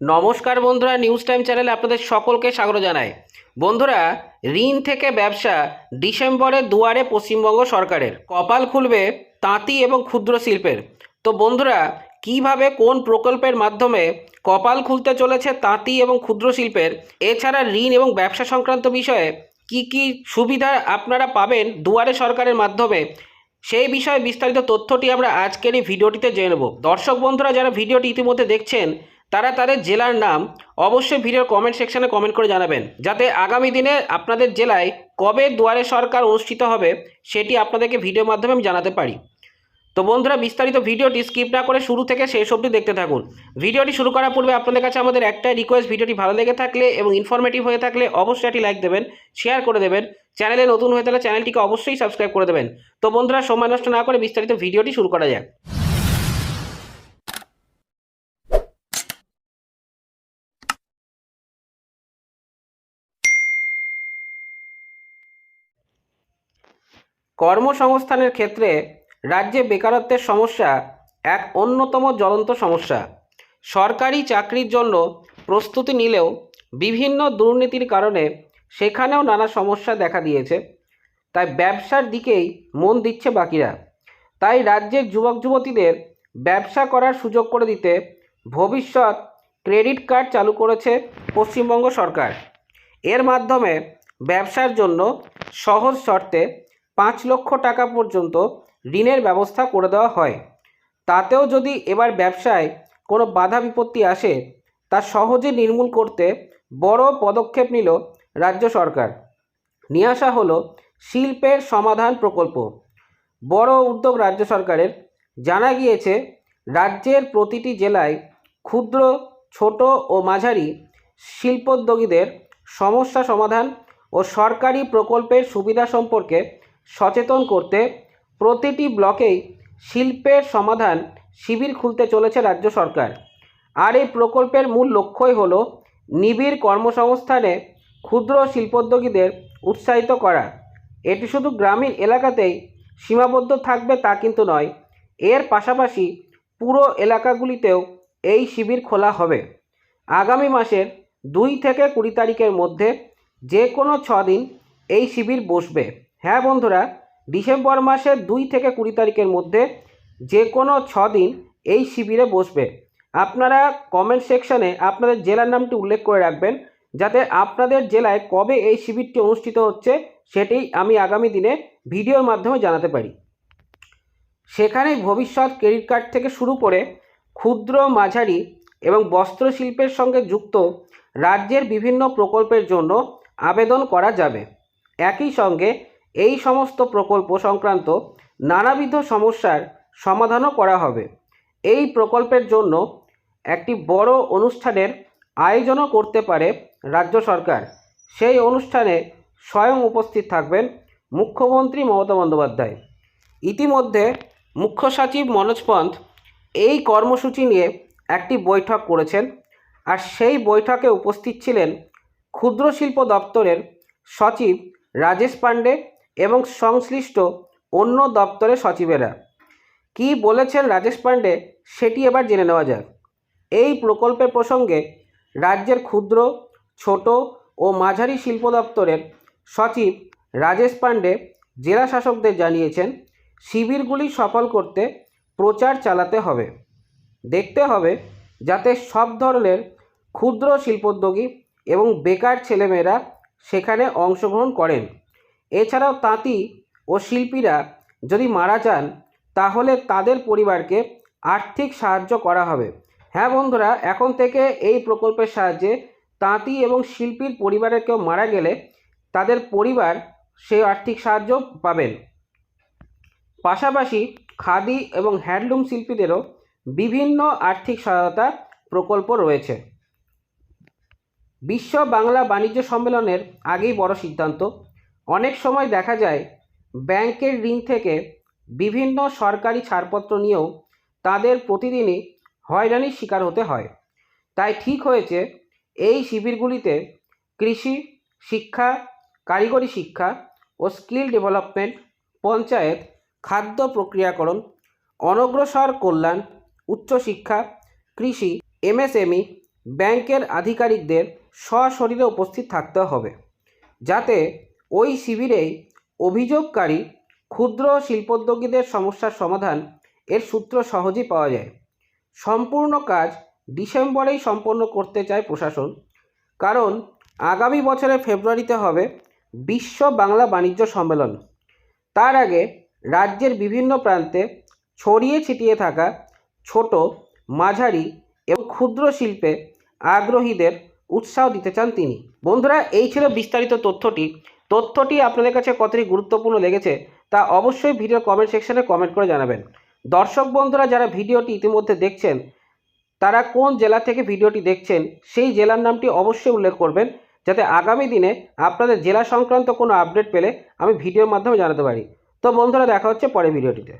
নমস্কার বন্ধুরা news time চ্যানেলে আপনাদের সকলকে স্বাগত জানাই। বন্ধুরা, ঋণ থেকে ব্যবসা ডিসেম্বরের দুয়ারে পশ্চিমবঙ্গ সরকারের। কপাল খুলবে তাঁতি এবং ক্ষুদ্র শিল্পের। তো বন্ধুরা, কীভাবে কোন প্রকল্পের মাধ্যমে কপাল খুলতে চলেছে তাঁতি এবং ক্ষুদ্র শিল্পের? এছাড়া ঋণ এবং ব্যবসা সংক্রান্ত বিষয়ে কি কি সুবিধা আপনারা পাবেন দুয়ারে সরকারের মাধ্যমে? সেই বিষয়ে বিস্তারিত তথ্যটি আমরা আজকের এই ভিডিওটিতে জেনে নেব। দর্শক বন্ধুরা, যারা ভিডিওটি ইতিমধ্যে দেখছেন তারা তাদের জেলার নাম অবশ্যই ভিডিওর কমেন্ট সেকশানে কমেন্ট করে জানাবেন। যাতে আগামী দিনে আপনাদের জেলায় কবে দুয়ারে সরকার অনুষ্ঠিত হবে, সেটি আপনাদেরকে ভিডিওর মাধ্যমে আমি জানাতে পারি। তো বন্ধুরা, বিস্তারিত ভিডিওটি স্কিপ না করে শুরু থেকে শেষ অবধি দেখতে থাকুন। ভিডিওটি শুরু করার পূর্বে আপনাদের কাছে আমাদের একটাই রিকোয়েস্ট ভিডিওটি ভালো লেগে থাকলে এবং ইনফরমেটিভ হয়ে থাকলে অবশ্যই একটি লাইক দেবেন শেয়ার করে দেবেন। চ্যানেলে নতুন হয়ে থাকলে চ্যানেলটিকে অবশ্যই সাবস্ক্রাইব করে দেবেন। তো বন্ধুরা, সময় নষ্ট না করে বিস্তারিত ভিডিওটি শুরু করা যাক। কর্মসংস্থানের ক্ষেত্রে রাজ্যে বেকারত্বের সমস্যা এক অন্যতম জ্বলন্ত সমস্যা। সরকারি চাকরির জন্য প্রস্তুতি নিলেও বিভিন্ন দুর্নীতির কারণে সেখানেও নানা সমস্যা দেখা দিয়েছে। তাই ব্যবসার দিকেই মন দিচ্ছে বাকিরা। তাই রাজ্যের যুবক যুবতীদের ব্যবসা করার সুযোগ করে দিতে ভবিষ্যৎ ক্রেডিট কার্ড চালু করেছে পশ্চিমবঙ্গ সরকার। এর মাধ্যমে ব্যবসার জন্য সহজ শর্তে পাঁচ লক্ষ টাকা পর্যন্ত ঋণের ব্যবস্থা করে দেওয়া হয়। তাতেও যদি এবার ব্যবসায় কোনো বাধা বিপত্তি আসে, তা সহজে নির্মূল করতে বড় পদক্ষেপ নিল রাজ্য সরকার। নিয়ে আসা হলো শিল্পের সমাধান প্রকল্প। বড় উদ্যোগ রাজ্য সরকারের। জানা গিয়েছে, রাজ্যের প্রতিটি জেলায় ক্ষুদ্র, ছোট ও মাঝারি শিল্পোদ্যোগীদের সমস্যা সমাধান ও সরকারি প্রকল্পের সুবিধা সম্পর্কে সচেতন করতে প্রতিটি ব্লকেই শিল্পের সমাধান শিবির খুলতে চলেছে রাজ্য সরকার। আর এই প্রকল্পের মূল লক্ষ্যই হলো নিবিড় কর্মসংস্থানে ক্ষুদ্র শিল্পোদ্যোগীদের উৎসাহিত করা। এটি শুধু গ্রামীণ এলাকাতেই সীমাবদ্ধ থাকবে তা কিন্তু নয়, এর পাশাপাশি পুরো এলাকাগুলিতেও এই শিবির খোলা হবে। আগামী মাসের দুই থেকে কুড়ি তারিখের মধ্যে যে কোনো দিন এই শিবির বসবে। হ্যাঁ বন্ধুরা, ডিসেম্বর মাসের দুই থেকে কুড়ি তারিখের মধ্যে যে কোনো ছ দিন এই শিবিরে বসবে। আপনারা কমেন্ট সেকশানে আপনাদের জেলার নামটি উল্লেখ করে রাখবেন, যাতে আপনাদের জেলায় কবে এই শিবিরটি অনুষ্ঠিত হচ্ছে সেটি আমি আগামী দিনে ভিডিওর মাধ্যমে জানাতে পারি। সেখানেই ভবিষ্যৎ ক্রেডিট কার্ড থেকে শুরু করে ক্ষুদ্র, মাঝারি এবং বস্ত্রশিল্পের সঙ্গে যুক্ত রাজ্যের বিভিন্ন প্রকল্পের জন্য আবেদন করা যাবে। একই সঙ্গে এই সমস্ত প্রকল্প সংক্রান্ত নানাবিধ সমস্যার সমাধানও করা হবে। এই প্রকল্পের জন্য একটি বড় অনুষ্ঠানের আয়োজনও করতে পারে রাজ্য সরকার। সেই অনুষ্ঠানে স্বয়ং উপস্থিত থাকবেন মুখ্যমন্ত্রী মমতা বন্দ্যোপাধ্যায়। ইতিমধ্যে মুখ্য সচিব মনোজ পন্থ এই কর্মসূচি নিয়ে একটি বৈঠক করেছেন আর সেই বৈঠকে উপস্থিত ছিলেন ক্ষুদ্র শিল্প দপ্তরের সচিব রাজেশ পাণ্ডে এবং সংশ্লিষ্ট অন্য দপ্তরের সচিবেরা। কি বলেছেন রাজেশ পাণ্ডে সেটি এবার জেনে নেওয়া যাক। এই প্রকল্পের প্রসঙ্গে রাজ্যের ক্ষুদ্র, ছোট ও মাঝারি শিল্প দপ্তরের সচিব রাজেশ পাণ্ডে জেলা শাসকদের জানিয়েছেন, শিবিরগুলি সফল করতে প্রচার চালাতে হবে। দেখতে হবে যাতে সব ধরনের ক্ষুদ্র শিল্পোদ্যোগী এবং বেকার ছেলেমেয়েরা সেখানে অংশগ্রহণ করেন। এছাড়াও তাঁতি ও শিল্পীরা যদি মারা যান, তাহলে তাদের পরিবারকে আর্থিক সাহায্য করা হবে। হ্যাঁ বন্ধুরা, এখন থেকে এই প্রকল্পের সাহায্যে তাঁতি এবং শিল্পীর পরিবারের কেউ মারা গেলে তাদের পরিবার সেই আর্থিক সাহায্য পাবেন। পাশাপাশি খাদি এবং হ্যান্ডলুম শিল্পীদেরও বিভিন্ন আর্থিক সহায়তা প্রকল্প রয়েছে। বিশ্ব বাংলা বাণিজ্য সম্মেলনের আগেই বড় সিদ্ধান্ত। অনেক সময় দেখা যায়, ব্যাংকের ঋণ থেকে বিভিন্ন সরকারি ছাড়পত্র নিয়েও তাদের প্রতিদিনই হয়রানির শিকার হতে হয়। তাই ঠিক হয়েছে, এই শিবিরগুলিতে কৃষি শিক্ষা, কারিগরি শিক্ষা ও স্কিল ডেভেলপমেন্ট, পঞ্চায়েত, খাদ্য প্রক্রিয়াকরণ, অনগ্রসর কল্যাণ, উচ্চশিক্ষা, কৃষি, এমএসএমই, ব্যাংকের আধিকারিকদের সশরীরে উপস্থিত থাকতে হবে, যাতে ওই শিবিরেই অভিযোগকারী ক্ষুদ্র শিল্পোদ্যোগীদের সমস্যার সমাধান এর সূত্র সহজেই পাওয়া যায়। সম্পূর্ণ কাজ ডিসেম্বরেই সম্পন্ন করতে চায় প্রশাসন। কারণ আগামী বছরের ফেব্রুয়ারিতে হবে বিশ্ব বাংলা বাণিজ্য সম্মেলন। তার আগে রাজ্যের বিভিন্ন প্রান্তে ছড়িয়ে ছিটিয়ে থাকা ছোট, মাঝারি এবং ক্ষুদ্র শিল্পে আগ্রহীদের উৎসাহ দিতে চান তিনি। বন্ধুরা, এই ছিল বিস্তারিত তথ্যটি। তথ্যটি আপনাদের কাছে কতটি গুরুত্বপূর্ণ লেগেছে তা অবশ্যই ভিডিও কমেন্ট সেকশনে কমেন্ট করে জানাবেন। দর্শক বন্ধুরা, যারা ভিডিওটি ইতিমধ্যে দেখছেন, তারা কোন জেলা থেকে ভিডিওটি দেখছেন, সেই জেলার নামটি অবশ্যই উল্লেখ করবেন, যাতে আগামী দিনে আপনাদের জেলা সংক্রান্ত কোনো আপডেট পেলে আমি ভিডিওর মাধ্যমে জানাতে পারি। তো বন্ধুরা, দেখা হচ্ছে পরে ভিডিওটিতে।